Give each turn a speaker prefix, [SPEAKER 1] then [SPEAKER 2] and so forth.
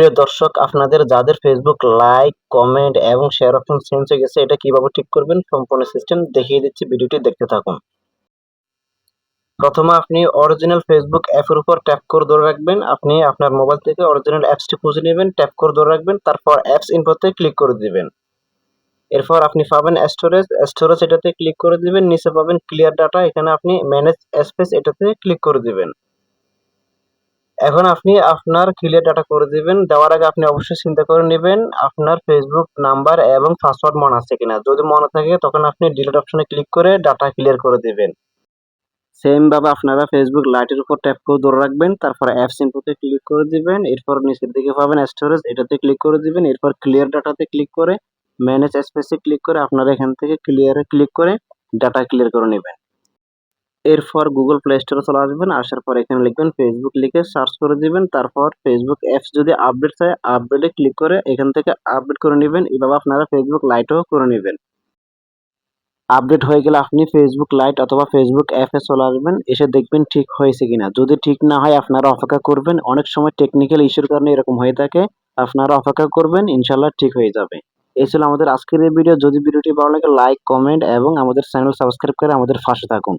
[SPEAKER 1] প্রিয় দর্শক, আপনাদের যাদের ফেসবুক লাইক কমেন্ট এবং শেয়ার অপশন চেঞ্জ হয়ে গেছে, এটা কীভাবে ঠিক করবেন সম্পূর্ণ সিস্টেম দেখিয়ে দিচ্ছি, ভিডিওটি দেখতে থাকুন। প্রথমে আপনি অরিজিনাল ফেসবুক অ্যাপের উপর ট্যাপ করে ধরে রাখবেন। আপনি আপনার মোবাইল থেকে অরিজিনাল অ্যাপসটি খুঁজে নেবেন ট্যাপ করে ধরে রাখবেন, তারপর অ্যাপস ইনফোতে ক্লিক করে দিবেন। এরপর আপনি পাবেন স্টোরেজ স্টোরেজ এটাতে ক্লিক করে দিবেন, নিচে পাবেন ক্লিয়ার ডাটা এখানে আপনি ম্যানেজ স্পেস এটাতে ক্লিক করে দিবেন। এখন আপনি আপনার ক্লিয়ার ডাটা করে দিবেন। দেওয়ার আগে আপনি অবশ্যই চিন্তা করে নেবেন আপনার ফেসবুক নাম্বার এবং পাসওয়ার্ড মনে আছে কিনা। যদি মনে থাকে, তখন আপনি ডিলিট অপশনে ক্লিক করে ডাটা ক্লিয়ার করে দিবেন। সেম ভাবে আপনারা ফেসবুক লাইটের উপর ট্যাপ করে ধরে রাখবেন। তারপর অ্যাপস ইনফোতে ক্লিক করে দিবেন। এরপর নিচের দিকে পাবেন স্টোরেজ এটাতে ক্লিক করে দিবেন। এরপর ক্লিয়ার ডাটাতে ক্লিক করে ম্যানেজ স্পেসে ক্লিক করে আপনারা এখান থেকে ক্লিয়ারে ক্লিক করে ডাটা ক্লিয়ার করে নেবেন। এরপর গুগল প্লে স্টোরে চলে আসবেন, আসার পর এখানে লিখবেন ফেসবুক লিখে সার্চ করে দিবেন, তারপর ফেসবুক অ্যাপস যদি আপডেট চায় আপডেটে ক্লিক করে এখান থেকে আপডেট করে নেবেন, এভাবে আপনারা ফেসবুক লাইটও করে নেবেন। আপডেট হয়ে গেলে আপনি ফেসবুক লাইট অথবা ফেসবুক অ্যাপে চলে আসবেন, এসে দেখবেন ঠিক হয়েছে কিনা। যদি ঠিক না হয়, আপনারা অপেক্ষা করবেন, অনেক সময় টেকনিক্যাল ইস্যুর কারণে এরকম হয়ে থাকে, আপনারা অপেক্ষা করবেন ইনশাল্লাহ ঠিক হয়ে যাবে। এই ছিল আমাদের আজকের এই ভিডিও যদি ভিডিওটি ভালো লাগে লাইক কমেন্ট এবং আমাদের চ্যানেল সাবস্ক্রাইব করে আমাদের পাশে থাকুন।